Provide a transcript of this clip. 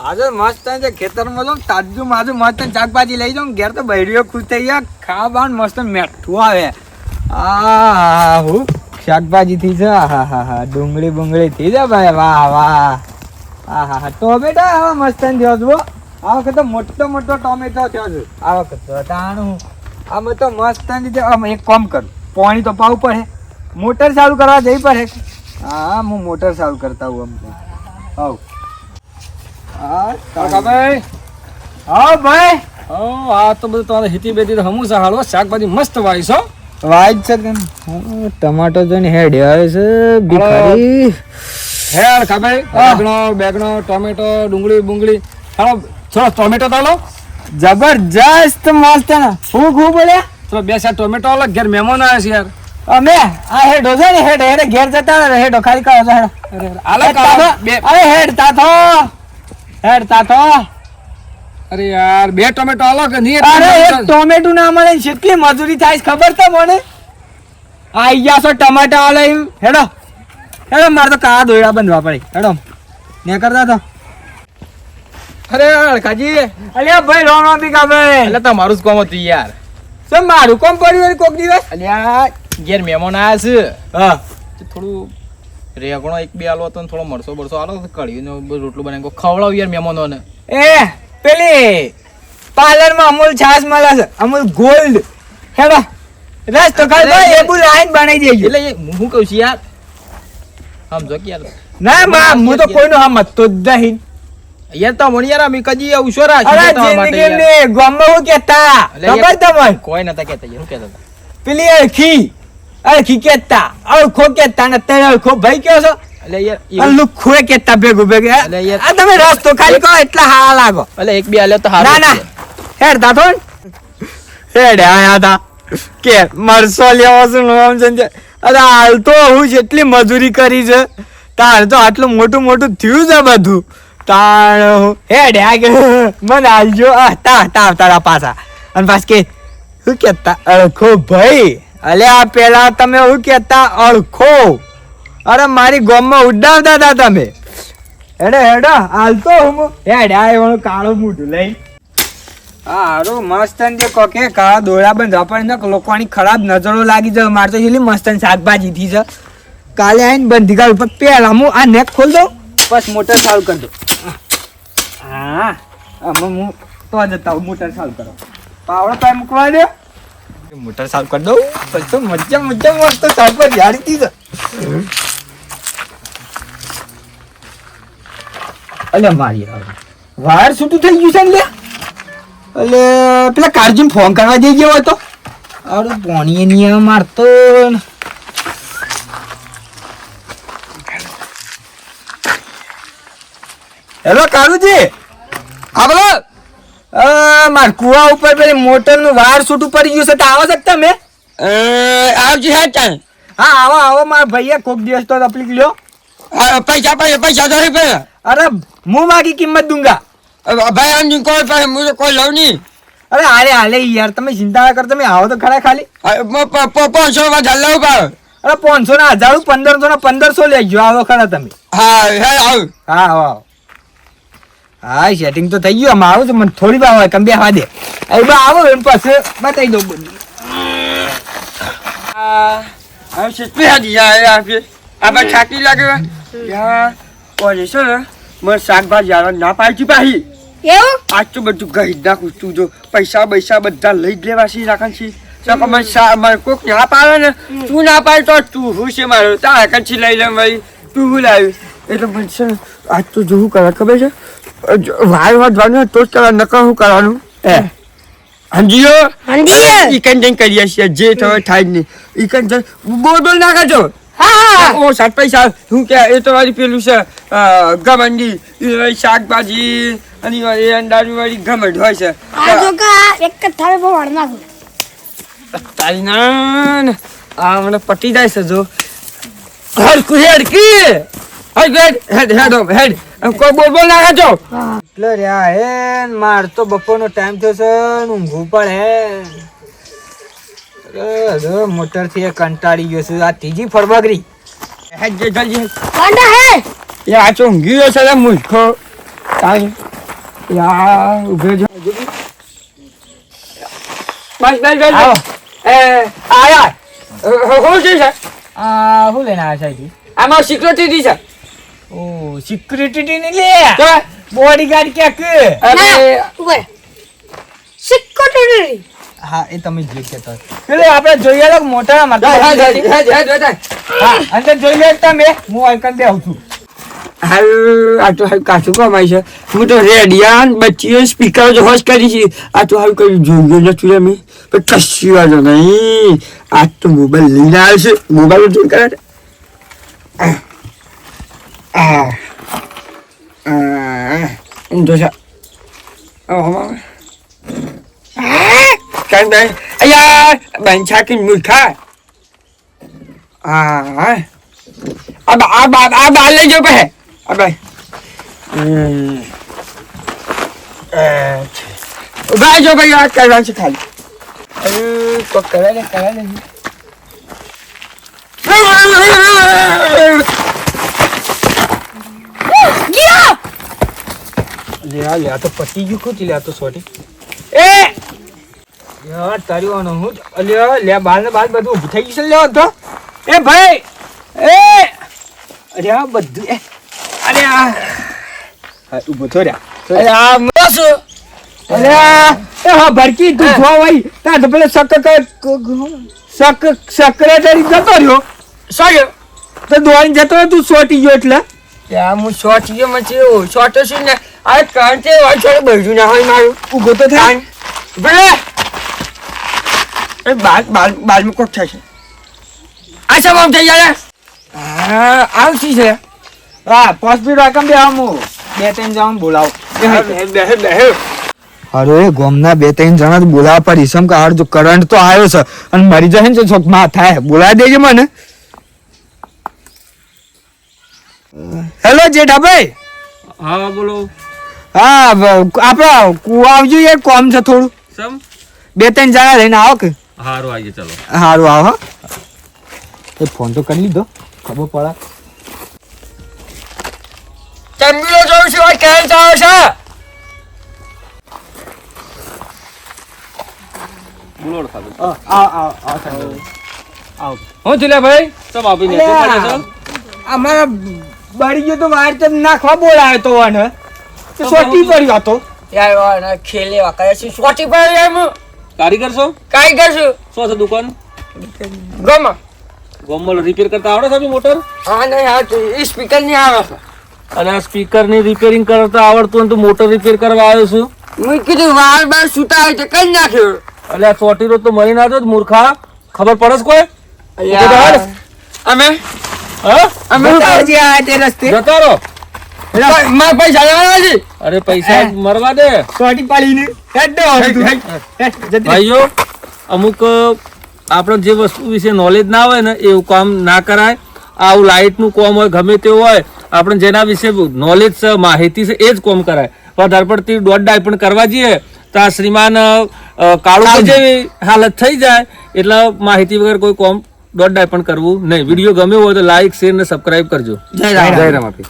આજે મસ્ત છે ખેતરમાં જો તાજું માજું મસ્ત શાકભાજી લઈ જાઉં ઘેર તો બૈરીઓ ખુશ થઈ ગયા. ખાવા મસ્ત મેઠું આવે. આ હું શાકભાજી થી છે હા હા હા ડુંગળી બુંગળી થી છે ભાઈ, વાહ વાહ. હા હા હા ટોમેટો હવે મસ્ત થયો છો આ વખતે મોટો મોટો ટોમેટો થયો છે. આ વખતે તાણું આમાં તો મસ્ત આમ એક કામ કર. પાણી તો પાવું પડે. મોટર ચાલુ કરવા જઈ પડે. હા, હું મોટર ચાલુ કરતા હું આમ હા કાકાભાઈ. હા ભાઈ. ઓ આ તો બધું તમારે હિતી બેતી તો હમું હાલો શાકભાજી મસ્ત વાવીશ હો. છે કે ટમાટો જોઈને હેડ આવે છે ભિખારી. હેડ ખાભાઈ બેગણો બેગણો ટોમેટો ડુંગળી બુંગળી. હાલો થોડો ટોમેટો તાલો જબરજસ્ત મસ્ત ને. હું ખૂબ બોલ્યા થોડો બે ચાર ટોમેટો અલગ ઘેર મહેમાન આવે છે યાર. અમે આ હેડો છે ને હેડ હેડ ઘેર જતા હેડો ખાલી કરો છો હેડો. અરે હેડ તાતો. હેડ તાતો. અરે યાર બે ટોમેટો હાલો કે નહીં? અરે એક ટોમેટો? ના મળે ને કેટલી મજૂરી થાય ખબર તો મને? આઈ ગયા છો ટમાટા વાળા હેડો. હેડો મારે તો કા દોયડા બંધવા પડે. હેડો. ને કરતા તો. અરે અળકાજી અલ્યા ભાઈ રોમ રોમ બી ભાઈ એટલે તમારું જ કોમ હતું યાર. શું મારું કોમ પડ્યું કોક દિવસ? અલ્યા ઘેર મહેમાન આયા છે. હા. થોડું રેગણો એક બે આલો હતો ને થોડો મરસો બરસો આલો કઢીને રોટલું બનાવી ખવડાવ યાર મહેમાનોને એ પેલી પાર્લરમાં અમૂલ છાસ મળે છે. અમૂલ ગોલ્ડ. હેડો. રસ તો ખાલી ભાઈ એ બુ લાઈન બનાવી દેજો. એટલે હું કહું છું યાર? સમજો કે યાર. ના મા હું તો કોઈનો હા મત તો જ નહીં. યાર તો મને યાર અમે કદી ઉશો રાખ્યો અરે જિંદગી. ને ગામમાં હું કેતા ખબર તમને? કોઈ નતા કહેતા યાર હું કહેતા હતા? પેલી અળખી. અળખી કેતા અળખો કેતા ને અત્યારે અળખો ભાઈ કયો છો. કેતા ભેગું ભેગું. હે? એટલે યાર- આ તમે રસ ખાલી કહો એટલા હા લાગો. એટલે એક બે તો ના ના. હેડ તા હેડ આયા તા કે મરસો લેવો છે નો આમ અરે હાલ તો હું જેટલી મજૂરી કરી છે. તાર તો આટલું મોટું મોટું થયું છે બધું. તાણ હું. હેડ આ કે મને હાલજો. આ તા તા તારા પાછા. અને પાછ કે શું કેતા? અળખો ભાઈ. અલ્યા પેલા તમે એવું કહેતા અળખો. અરે મારી ગોમમાં ઉડાવતા હતા તમે. એડે હેડો, હાલ તો હું હેડ, આ એવાનું કાળું મોઢું લઈ. હારું મસ્તન જે કોકે કાળા દોરા બંધ આપણને લોકોની ખરાબ નજરો લાગી જાય. મારે તો એટલી મસ્તન શાકભાજી થી છે. કાલે આવીને બંધી કાઢ ઉપર પહેલા હું આ નેક ખોલ દઉં. બસ મોટર ચાલુ કરી દઉં. હા, આમાં હું તો જતા મોટર ચાલુ કરો. પાવડો પાય મૂકવા દે. મોટર સાફ કરી દઉં. પછી તો મજા મજા મસ્ત શાકભાજી હારી છે અલે મારી વાયર છૂટું થઈ ગયું છે ને એટલે પેલા કાળજીને ફોન કરવા જઈ ગયો હતો અરે પોણીએ નિયમ મારતો હેલો કાળુજી. આ બોલો. માર કુવા ઉપર પેલી મોટરનું વાયર છૂટું પડી ગયું છે તો આવો શકતા મેં તમે આવજી હે ચાલ. હા આવો આવો મારા ભાઈએ કોક દિવસ તો તકલીફ લ્યો. પૈસા પૈસા પૈસા તો રૂપિયા. અરે હું માગી કિંમત દુંગા ભાઈ આમ ની કોઈ પાસે મુझे કોઈ લઉં નહીં. અરે હાલે હાલે યાર તમે ચિંતા ના કરો તમે આવો તો ખરા ખાલી. પાંચસો વધારે લઉં ભાવ. અરે પાંચસો ના હજાર પંદરસો ના પંદરસો લેજો આવો ખરા તમે. હા હે આવ. હા આવો આવો. હા સેટિંગ તો થઈ ગયું. આમાં આવું છું મને થોડી વાર હોય તમે બે દે. એ બા આવો એમ પાસે બતાવી દઉં બધું હવે શીખવી હાજી યાર આપી આપણે થાકી લાગે યાર ઓલે છે ને મને શાકભાજી આવે ના પાડતી પાહી. એવું? આજ તો બધું ગઈ નાખું તું જો પૈસા પૈસા બધા લઈ જ લેવા છે રાખન છે. મને શા મને કોક ના પાડે ને? તું ના પાડે તો તું હું છે મારો? તારા કંછી લઈ લે ભાઈ. તું હું લાવ્યું? એટલે મને છે આજ તો જોવું કરે ખબર છે? વાર વાંધવાનું તો જ કરવા નકર શું કરવાનું? એ. સમજીયો? સમજીએ. ઈકન જઈને કરીએ છીએ જે થવે થાય જ નહીં. ઈકન જઈ બોલ બોલ ના કરજો હા ઓ સાત પૈસા. શું કે એ તો વાળી પેલું છે ગમંડી એ શાકભાજી અને એ વાળી અંડાની વાળી ગમંડ હોય છે. એક જ થાળે બહુ વાળ નાખું. તારી ના આ મને પટી જાય છે જો. હડકું હેડકી. હેડ હેડ હેડ હેડ હેડ. કોઈ બોલ બોલ ના કરજો એટલે રહ્યા હે માર તો બપોરનો ટાઈમ થયો છે ને ઊંઘવું હે મોટરથી કંટાળી ગયો છું. આ ત્રીજી જે જલ્દી કાંડા હે! એ આ તો ઊંઘી ગયો છે મૂર્ખો. તારી યાર ઉભે જો. બસ બસ બસ એ આયા. હું છે? આ શું લઈને આવ્યા છે આમાં સિક્યોરિટી છે. ઓ સિક્યુરિટી ની લે. તો બોડીગાર્ડ ક્યાંક? અરે. સિક્કોટરી હા એ તમે જે કહેતા પેલે આપણે જોઈએ તો મોટા જા, જા. હા અંદર જોઈ લે તમે હું આઈકન બેહું છું. હાલ આ તો હાલ કાચું કમાય છે. હું તો રેડિયાન બચ્ચીએ સ્પીકર જો હોશ કરી છે. આ તો હાલ કઈ જોયું નથી અમે પણ કશી વાંધો નહીં. આ તો મોબાઈલ લઈને આવે છે. મોબાઈલ જોઈ કરે છે. આ આ આ એમ તો છે ઓ હમા કાંઈ નહીં અયા બેન છાકી મૂર્ખા હા હા આ બા આ બા આ બા લઈ જાઓ પહે આ બા ઊભા જો ભાઈ આ કરવાનું છે ખાલી અરે તો કરે ને કરે ને તો પતી ગયું ખોટી લ્યા તો સોટી એ! યાર તારી વાનો હું અલ્યા લે બાર ને બાર બધું ઊભું થઈ ગયું છે તો એ ભાઈ! એ! અરે આ બધું એ અરે આ. હા ઊભો થો રહ્યા અરે આ બસ અરે એ હા ભરકી તું જો ભાઈ તા તો પેલો સક સક સેક્રેટરી જતો રહ્યો. સાયો તો દોડી જતો તું સોટી ગયો એટલે. યા હું શોર્ટ ગયો એવું શોર્ટ છે ને? આ કાંતે વાળ છોડે બજુ ના હોય મારું. ઊભો તો થાય ભલે. એ બાલ બાલ બાલમાં કોક થશે. આ સબ આમ થઈ જાય હા આવતી છે. હા પાંચ મિનિટ વાકમ બે આમ હું. બે ત્રણ જણ બોલાવો. બેહે બેહે અરે ગોમના બે ત્રણ જણા તો બોલાવા પર ઈસમ કે હાર જો કરંટ તો આવ્યો છે. અને મરી જાય ને તો ચોકમાં થાય. બોલાવી દેજે મને. હેલો જેઠાભાઈ. હા બોલો. હા આપણા આવજો યાર કોમ છે થોડું. સમ બે ત્રણ જણા લઈને આવો કે. હારું આવીએ ચલો. સારું આવો હા. એ ફોન તો કરી લીધો ખબર પડે. તંબીલો જોઉં છું આ ક્યાં છે? બોલો ખાધું આવ આવ આવ હું થયું ભાઈ પડે છે? અમારા બળી ગયો તો વાર તેમ નાખવા બોલાયો તો તો સોટી પડ્યો હતો યાર ખેલે વાકરે છે સોટી યાર હું કારીગર છો કાઈ કરશું? શું છે દુકાન? ગમા ગોમલ રિપેર કરતા આવડે છે મોટર હા નહીં હા સ્પીકર નહીં આવે છે. અને સ્પીકરની રિપેરિંગ કરતા આવડતું હોય તો મોટર રિપેર કરવા આવ્યો છું. મેં કીધું વાર બાર સુતા હોય તો કઈ નાખ્યું. એટલે આ ચોટી રોજ તો મરી ના જો મૂર્ખા. ખબર પડે છે કોઈ? અમે? હા? અમે જતા રહો. મારા પૈસા લેવાના છે. અરે પૈસા મરવા દે. સોટી પાડીને હેડ દો હવે તું. હેડ, જતી રહે. ભાઈઓ અમુક આપણે જે વસ્તુ વિશે નોલેજ ના હોય ને એવું કામ ના કરાય. આવું લાઇટનું કોમ હોય ગમે તેવું હોય આપણે જેના વિશે નોલેજ છે માહિતી છે એ જ કોમ કરાય. વધારે પડતી દોઢ ડાય પણ કરવા જઈએ તો આ શ્રીમાન કાળુ જેવી હાલત થઈ જાય એટલે માહિતી વગર કોઈ કોમ દોઢ ડાય પણ કરવું નહીં. વીડિયો ગમ્યો હોય તો લાઇક શેર ને સબસ્ક્રાઇબ કરજો. જય રામ. જય રામ આપી.